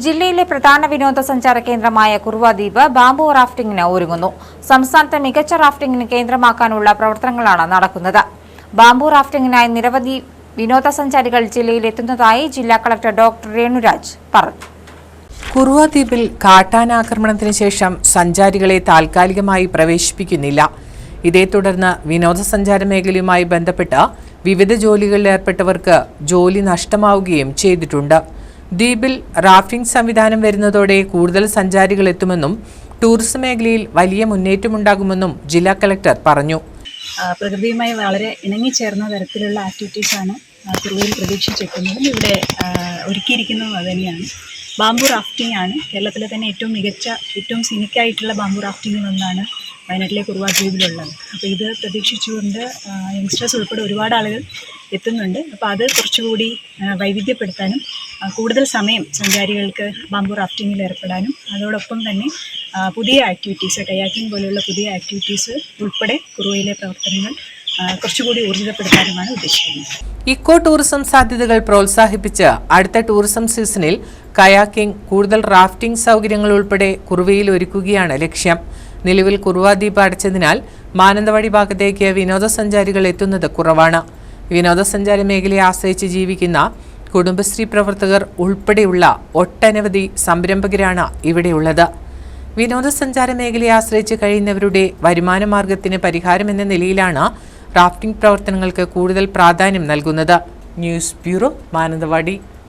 ജില്ലയിലെ പ്രധാന വിനോദസഞ്ചാര കേന്ദ്രമായ കുറുവ ദ്വീപ് ബാംബു റാഫ്റ്റിംഗിന് ഒരുങ്ങുന്നു. സംസ്ഥാനത്തെ മികച്ച റാഫ്റ്റിംഗിന് കേന്ദ്രമാക്കാനുള്ള പ്രവർത്തനങ്ങളാണ് നടക്കുന്നത്. ബാംബു റാഫ്റ്റിംഗിനായി നിരവധി വിനോദസഞ്ചാരികൾ ജില്ലയിൽ എത്തുന്നതായി ജില്ലാ കളക്ടർ ഡോക്ടർ രേണുരാജ് പറഞ്ഞു. കുറുവ ദ്വീപിൽ കാട്ടാനാക്രമണത്തിന് ശേഷം സഞ്ചാരികളെ താൽക്കാലികമായി പ്രവേശിപ്പിക്കുന്നില്ല. ഇതേ തുടർന്ന് വിനോദസഞ്ചാര മേഖലയുമായി ബന്ധപ്പെട്ട വിവിധ ജോലികളിൽ ഏർപ്പെട്ടവർക്ക് ജോലി നഷ്ടമാവുകയും ചെയ്തിട്ടുണ്ട്. ദ്വീപിൽ റാഫ്റ്റിംഗ് സംവിധാനം വരുന്നതോടെ കൂടുതൽ സഞ്ചാരികൾ എത്തുമെന്നും ടൂറിസം മേഖലയിൽ വലിയ മുന്നേറ്റമുണ്ടാകുമെന്നും ജില്ലാ കളക്ടർ പറഞ്ഞു. പ്രകൃതിയുമായി വളരെ ഇണങ്ങിച്ചേർന്ന തരത്തിലുള്ള ആക്ടിവിറ്റീസാണ് കുറുവയിൽ പ്രതീക്ഷിച്ചെത്തുന്നതും ഇവിടെ ഒരുക്കിയിരിക്കുന്നതും അതുതന്നെയാണ്. ബാംബു റാഫ്റ്റിംഗ് ആണ്. കേരളത്തിലെ തന്നെ ഏറ്റവും മികച്ച ഏറ്റവും സിനിക്കായിട്ടുള്ള ബാംബു റാഫ്റ്റിംഗിൽ ഒന്നാണ് വയനാട്ടിലെ കുറുവാ ദ്വീപിലുള്ളത് അപ്പോൾ ഇത് പ്രതീക്ഷിച്ചുകൊണ്ട് യങ്സ്റ്റേഴ്സ് ഉൾപ്പെടെ ഒരുപാട് ആളുകൾ എത്തുന്നുണ്ട്. അപ്പോൾ അത് കുറച്ചുകൂടി വൈവിധ്യപ്പെടുത്താനും കൂടുതൽ സമയം സഞ്ചാരികൾക്ക് ബാംബു റാഫ്റ്റിങ്ങിൽ ഏർപ്പെടാനും അതോടൊപ്പം തന്നെ പുതിയ ആക്ടിവിറ്റീസ് കയാക്കിംഗ് പോലെയുള്ള പുതിയ ആക്ടിവിറ്റീസ് ഉൾപ്പെടെ കുറുവയിലെ പ്രവർത്തനങ്ങൾ കുറച്ചുകൂടി ഊർജിതപ്പെടുത്താനുമാണ് ഉദ്ദേശിക്കുന്നത്. ഇക്കോ ടൂറിസം സാധ്യതകൾ പ്രോത്സാഹിപ്പിച്ച് അടുത്ത ടൂറിസം സീസണിൽ കയാക്കിംഗ് കൂടുതൽ റാഫ്റ്റിംഗ് സൗകര്യങ്ങൾ ഉൾപ്പെടെ കുറുവയിൽ ഒരുക്കുകയാണ് ലക്ഷ്യം. നിലവിൽ കുറുവ ദ്വീപ് അടച്ചതിനാൽ മാനന്തവാടി ഭാഗത്തേക്ക് വിനോദസഞ്ചാരികൾ എത്തുന്നത് കുറവാണ്. വിനോദസഞ്ചാര മേഖലയെ ആശ്രയിച്ച് ജീവിക്കുന്ന കുടുംബശ്രീ പ്രവർത്തകർ ഉൾപ്പെടെയുള്ള ഒട്ടനവധി സംരംഭകരാണ് ഇവിടെയുള്ളത്. വിനോദസഞ്ചാര മേഖലയെ ആശ്രയിച്ച് കഴിയുന്നവരുടെ വരുമാന മാർഗത്തിന് പരിഹാരമെന്ന നിലയിലാണ് റാഫ്റ്റിംഗ് പ്രവർത്തനങ്ങൾക്ക് കൂടുതൽ പ്രാധാന്യം നൽകുന്നത്. News bureau Mananthavady.